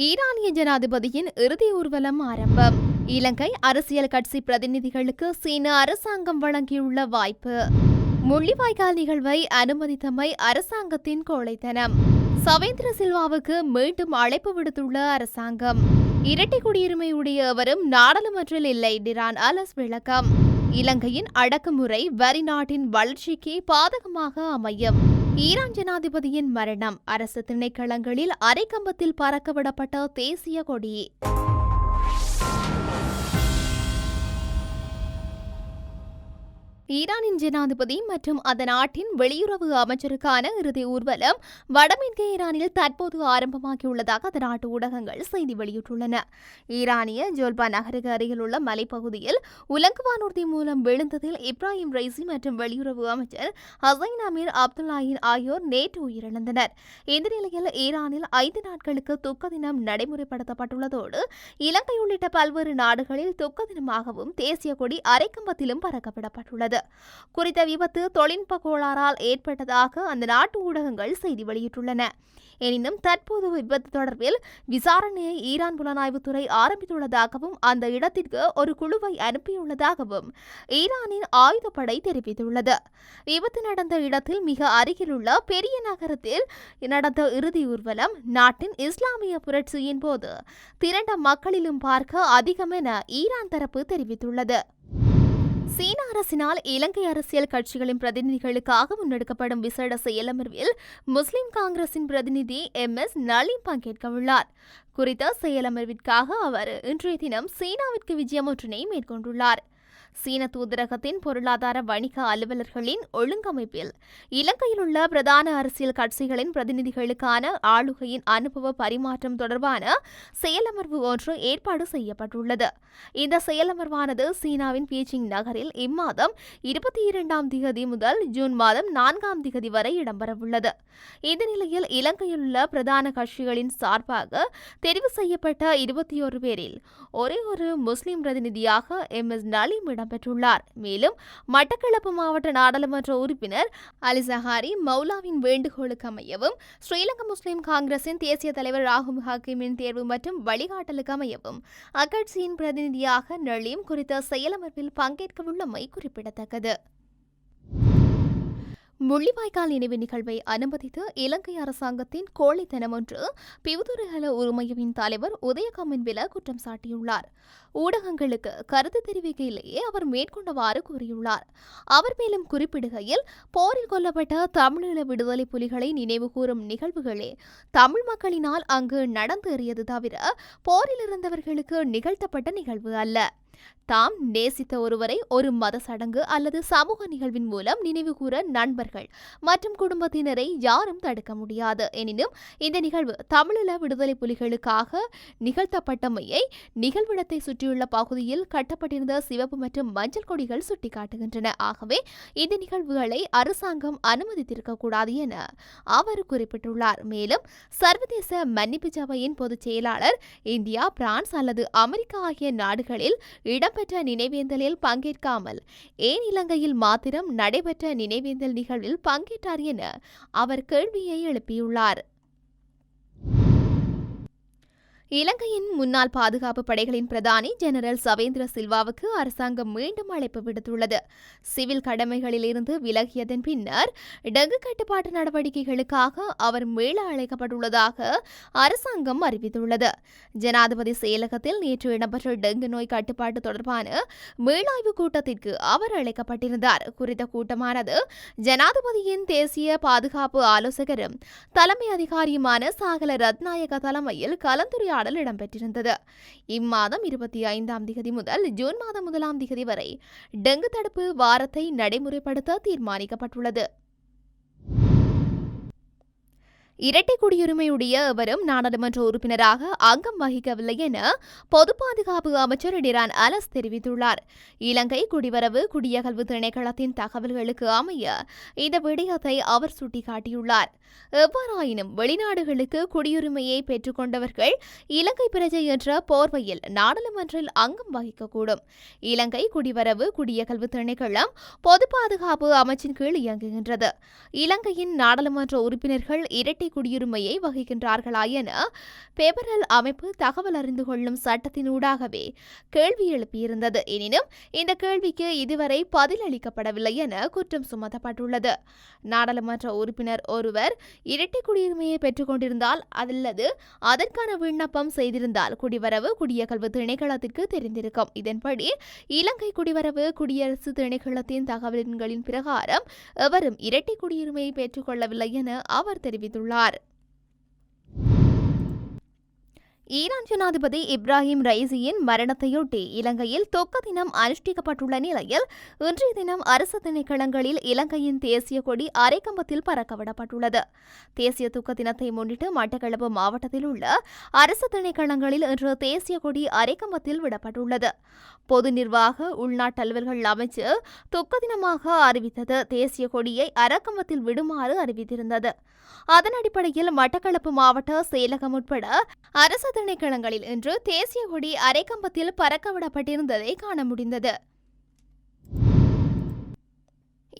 ஈரானிய ஜனாதிபதியின் இறுதி ஊர்வலம் ஆரம்பம். இலங்கை அரசியல் கட்சி பிரதிநிதிகளுக்கு சீன அரசாங்கம் வழங்கியுள்ள வாய்ப்பு. முள்ளிவாய்க்கால் நிகழ்வை அனுமதித்தமை அரசாங்கத்தின் கோழைத்தனம். சவேந்திர சில்வாவுக்கு மீண்டும் அழைப்பு விடுத்துள்ள அரசாங்கம். இரட்டை குடியுரிமை உடையவரும் நாடாளுமன்றில் இல்லை டிரான் அலஸ் விளக்கம். இலங்கையின் அடக்குமுறை வரி நாட்டின் வளர்ச்சிக்கு பாதகமாக அமையும். ஈரான் ஜனாதிபதியின் மரணம். அரசு திணைக்களங்களில் அரைக்கம்பத்தில் பறக்கவிடப்பட்ட தேசிய கொடி ஈரானின் ஜனாதிபதி மற்றும் அதன் நாட்டின் வெளியுறவு அமைச்சருக்கான இறுதி ஊர்வலம் வடமேற்கு ஈரானில் தற்போது ஆரம்பமாகியுள்ளதாக அந்த நாட்டு ஊடகங்கள் செய்தி வெளியிட்டுள்ளன. ஈரானிய ஜோல்பா நகருக்கு அருகில் உள்ள மலைப்பகுதியில் உலங்குவானூர்தி மூலம் விழுந்ததில் இப்ராஹிம் ரைசி மற்றும் வெளியுறவு அமைச்சர் ஹசைன் அமீர் அப்துல்லாயின் ஆகியோர் நேற்று உயிரிழந்தனர். இந்த நிலையில் ஈரானில் ஐந்து நாட்களுக்கு துக்க தினம் நடைமுறைப்படுத்தப்பட்டுள்ளதோடு இலங்கை உள்ளிட்ட பல்வேறு நாடுகளில் துக்க தினமாகவும் தேசிய கொடி அரைக்கம்பத்திலும் பறக்கவிடப்பட்டுள்ளது குறித்த விபத்து தொழில்நுட்ப கோளாறால் ஏற்பட்டதாக அந்த நாட்டு ஊடகங்கள் செய்தி வெளியிட்டுள்ளன. எனினும் தற்போது விபத்து தொடர்பில் விசாரணையை ஈரான் புலனாய்வுத்துறை ஆரம்பித்துள்ளதாகவும் அந்த இடத்திற்கு ஒரு குழுவை அனுப்பியுள்ளதாகவும் ஈரானின் ஆயுதப்படை தெரிவித்துள்ளது. விபத்து நடந்த இடத்தில் மிக அருகிலுள்ள பெரிய நகரத்தில் நடந்த இறுதி ஊர்வலம் நாட்டின் இஸ்லாமிய புரட்சியின் போது திரண்ட மக்களிலும் பார்க்க அதிகம் என ஈரான் தரப்பு தெரிவித்துள்ளது. சீன அரசினால் இலங்கை அரசியல் கட்சிகளின் பிரதிநிதிகளுக்காக முன்னெடுக்கப்படும் விசேட செயலமர்வில் முஸ்லிம் காங்கிரசின் பிரதிநிதி எம். எஸ். நலீம் பங்கேற்கவுள்ளார். குறித்த செயலமர்விற்காக அவர் இன்றைய தினம் சீனாவிற்கு விஜயம் ஒன்றினை மேற்கொண்டுள்ளார். சீன தூதரகத்தின் பொருளாதார வணிக அலுவலர்களின் ஒழுங்கமைப்பில். இலங்கையில் உள்ள பிரதான அரசியல் கட்சிகளின் பிரதிநிதிகளுக்கான ஆளுகையின் அனுபவ பரிமாற்றம் தொடர்பான செயலமர்வு ஒன்று ஏற்பாடு செய்யப்பட்டுள்ளது. இந்த செயலமர்வானது சீனாவின் பீச்சிங் நகரில் இம்மாதம் இருபத்தி இரண்டாம் திகதி முதல் ஜூன் மாதம் நான்காம் திகதி வரை இடம்பெறவுள்ளது. இந்த நிலையில் இலங்கையில் உள்ள பிரதான கட்சிகளின் சார்பாக தெரிவு செய்யப்பட்ட இருபத்தி ஒரு பேரில் ஒரே ஒரு முஸ்லிம் பிரதிநிதியாக எம் எஸ் நலீம் இடம்பெற்றுள்ளார். மேலும் மட்டக்களப்பு மாவட்ட நாடாளுமன்ற உறுப்பினர் அலிசஹாரி மௌலாவின் வேண்டுகோளுக்கு அமையவும் ஸ்ரீலங்கா முஸ்லிம் காங்கிரசின் தேசிய தலைவர் ராகுல் ஹாக்கிமின் தேர்வு மற்றும் வழிகாட்டலுக்கு அமையவும் அக்கட்சியின் பிரதிநிதியாக நளீம் குறித்த செயலமர்வில் பங்கேற்கவுள்ளமை குறிப்பிடத்தக்கது. முள்ளிவாய்க்கால் நினைவு நிகழ்வை அனுமதித்து இலங்கை அரசாங்கத்தின் கோழைத்தனம் ஒன்று பிவுதுரகல உரிமையின் தலைவர் உதயகாமின் வில குற்றம் சாட்டியுள்ளார். ஊடகங்களுக்கு கருத்து தெரிவிக்கையிலேயே அவர் மேற்கொண்டவாறு கூறியுள்ளார். அவர் மேலும் குறிப்பிடுகையில் போரில் கொல்லப்பட்ட தமிழீழ விடுதலை புலிகளை நினைவுகூரும் நிகழ்வுகளே தமிழ் மக்களினால் அங்கு நடந்தேறியது தவிர போரில் இருந்தவர்களுக்கு நிகழ்த்தப்பட்ட நிகழ்வு அல்ல. தாம் நேசித்த ஒருவரை ஒரு மத சடங்கு அல்லது சமூக நிகழ்வின் மூலம் நினைவுகூர நண்பர்கள் மற்றும் குடும்பத்தினரை யாரும் தடுக்க முடியாது. எனினும் இந்த நிகழ்வு தமிழீழ விடுதலை புலிகளுக்காக நிகழ்த்தப்பட்டமையை நிகழ்விடத்தை சுற்றியுள்ள பகுதியில் கட்டப்பட்டிருந்த சிவப்பு மற்றும் மஞ்சள் கொடிகள் சுட்டிக்காட்டுகின்றன. ஆகவே இந்த நிகழ்வுகளை அரசாங்கம் அனுமதித்திருக்க கூடாது என அவர் குறிப்பிட்டுள்ளார். மேலும் சர்வதேச மன்னிப்பு சபையின் பொதுச் செயலாளர் இந்தியா பிரான்ஸ் அல்லது அமெரிக்கா ஆகிய நாடுகளில் இடம்பெற்ற நினைவேந்தலில் பங்கேற்காமல் ஏன் இலங்கையில் மாத்திரம் நடைபெற்ற நினைவேந்தல் நிகழ்வில் பங்கேற்றார் என அவர் கேள்வியை எழுப்பியுள்ளார். இலங்கையின் முன்னாள் பாதுகாப்பு படைகளின் பிரதானி ஜெனரல் சவேந்திர சில்வாவுக்கு அரசாங்கம் மீண்டும் அழைப்பு விடுத்துள்ளது. சிவில் கடமைகளிலிருந்து விலகியதன் பின்னர் டெங்கு கட்டுப்பாட்டு நடவடிக்கைகளுக்காக அவர் மீள அழைக்கப்பட்டுள்ளதாக அரசாங்கம் அறிவித்துள்ளது. ஜனாதிபதி செயலகத்தில் நேற்று இடம்பெற்ற டெங்கு நோய் கட்டுப்பாட்டு தொடர்பான மீளாய்வு கூட்டத்திற்கு அவர் அழைக்கப்பட்டிருந்தார். குறித்த கூட்டமானது ஜனாதிபதியின் தேசிய பாதுகாப்பு ஆலோசகரும் தலைமை அதிகாரியுமான சாகல ரத்நாயக தலைமையில் கலந்துரையாடல் உரையாடல் இடம்பெற்றிருந்தது இம்மாதம் இருபத்தி ஐந்தாம் திகதி முதல் ஜூன் மாதம் முதலாம் திகதி வரை டெங்கு தடுப்பு வாரத்தை நடைமுறைப்படுத்த தீர்மானிக்கப்பட்டுள்ளது. இரட்டை குடியுரிமையுடைய எவரும் நாடாளுமன்ற உறுப்பினராக அங்கம் வகிக்கவில்லை என பொது பாதுகாப்பு அமைச்சர் டிரான் அலஸ் தெரிவித்துள்ளார். இலங்கை குடிவரவு குடியகல்வு திணைக்களத்தின் தகவல்களுக்கு அமைய இந்த விடயத்தை அவர் சுட்டிக்காட்டியுள்ளார். எவ்வாறாயினும் வெளிநாடுகளுக்கு குடியுரிமையை பெற்றுக்கொண்டவர்கள் இலங்கை பிரஜை என்ற போர்வையில் நாடாளுமன்றில் அங்கம் வகிக்கக்கூடும். இலங்கை குடிவரவு குடியகல்வு திணைக்களம் பொது பாதுகாப்பு அமைச்சின் கீழ் இயங்குகின்றது. இலங்கையின் நாடாளுமன்ற உறுப்பினர்கள் இரட்டை இரட்டை குடியுரிமையை வகிக்கின்றார்களா என பேபரல் அமைப்பு தகவல் அறிந்து கொள்ளும் சட்டத்தினூடாகவே கேள்வி எழுப்பியிருந்தது. எனினும் இந்த கேள்விக்கு இதுவரை பதில் அளிக்கப்படவில்லை என குற்றம் சுமத்தப்பட்டுள்ளது. நாடாளுமன்ற உறுப்பினர் ஒருவர் இரட்டை குடியுரிமையை பெற்றுக்கொண்டிருந்தால் அல்லது அதற்கான விண்ணப்பம் செய்திருந்தால் குடிவரவு குடியகல்வு திணைக்களத்திற்கு தெரிந்திருக்கும். இதன்படி இலங்கை குடிவரவு குடியரசு திணைக்களத்தின் தகவல்களின் பிரகாரம் எவரும் இரட்டை குடியுரிமையை பெற்றுக்கொள்ளவில்லை என அவர் தெரிவித்துள்ளார். not ஈரான் ஜனாதிபதி இப்ராஹிம் ரைசியின் மரணத்தையொட்டி இலங்கையில் தொக்க தினம் அனுஷ்டிக்கப்பட்டுள்ள நிலையில் இன்றைய தினம் அரசு திணைக்களங்களில் இலங்கையின் தேசிய கொடி அரைக்கம்பத்தில் பறக்கவிடப்பட்டுள்ளது. தேசிய துக்க தினத்தை முன்னிட்டு மட்டக்களப்பு மாவட்டத்தில் உள்ள அரசு திணைக்களங்களில் இன்று தேசிய கொடி அரைக்கம்பத்தில் விடப்பட்டுள்ளது. பொது நிர்வாக உள்நாட்டு அலுவல்கள் அமைச்சு துக்க தினமாக அறிவித்தது. தேசிய கொடியை அரக்கம்பத்தில் விடுமாறு அறிவித்திருந்தது. அதன் அடிப்படையில் மட்டக்களப்பு மாவட்ட செயலகம் உட்பட அரசு திணைக்களங்களில் இன்று தேசிய கொடி அரைக்கம்பத்தில் பறக்கவிடப்பட்டிருந்ததை காண முடிந்தது.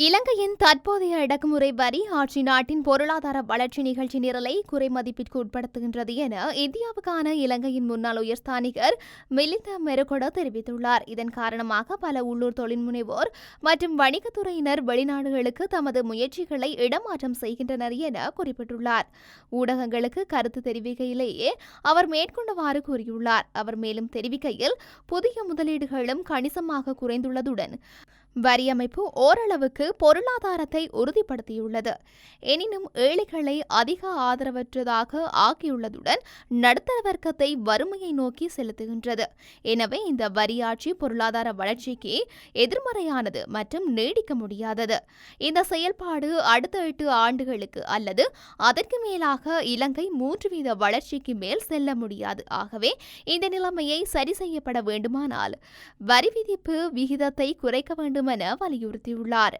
இலங்கையின் தற்போதைய அடக்குமுறை வரி ஆட்சி நாட்டின் பொருளாதார வளர்ச்சி நிகழ்ச்சி நிரலை குறைமதிப்பிற்கு உட்படுத்துகின்றது என இந்தியாவுக்கான இலங்கையின் முன்னாள் உயர்ஸ்தானிகர் மிலிந்த மெருகொட தெரிவித்துள்ளார். இதன் காரணமாக பல உள்ளூர் தொழில்முனைவோர் மற்றும் வணிகத்துறையினர் வெளிநாடுகளுக்கு தமது முயற்சிகளை இடமாற்றம் செய்கின்றனர் என குறிப்பிட்டுள்ளார். ஊடகங்களுக்கு கருத்து தெரிவிக்கையிலேயே அவர் மேற்கொண்டவாறு கூறியுள்ளார். அவர் மேலும் தெரிவிக்கையில் புதிய முதலீடுகளும் கணிசமாக குறைந்துள்ளதுடன் வரி அமைப்பு ஓரளவுக்கு பொருளாதாரத்தை உறுதிப்படுத்தியுள்ளது. எனினும் ஏழைகளை அதிக ஆதரவற்றதாக ஆக்கியுள்ளதுடன் நடுத்தர வர்க்கத்தை வறுமையை நோக்கி செலுத்துகின்றது. எனவே இந்த வரியாட்சி பொருளாதார வளர்ச்சிக்கு எதிர்மறையானது மற்றும் நீடிக்க முடியாதது. இந்த செயல்பாடு அடுத்த எட்டு ஆண்டுகளுக்கு அல்லது அதற்கு மேலாக இலங்கை மூன்று வீத வளர்ச்சிக்கு மேல் செல்ல முடியாது. ஆகவே இந்த நிலைமையை சரி செய்யப்பட வேண்டுமானால் வரி விதிப்பு விகிதத்தை குறைக்க வேண்டும் வேண்டும் என வலியுறுத்தியுள்ளார்.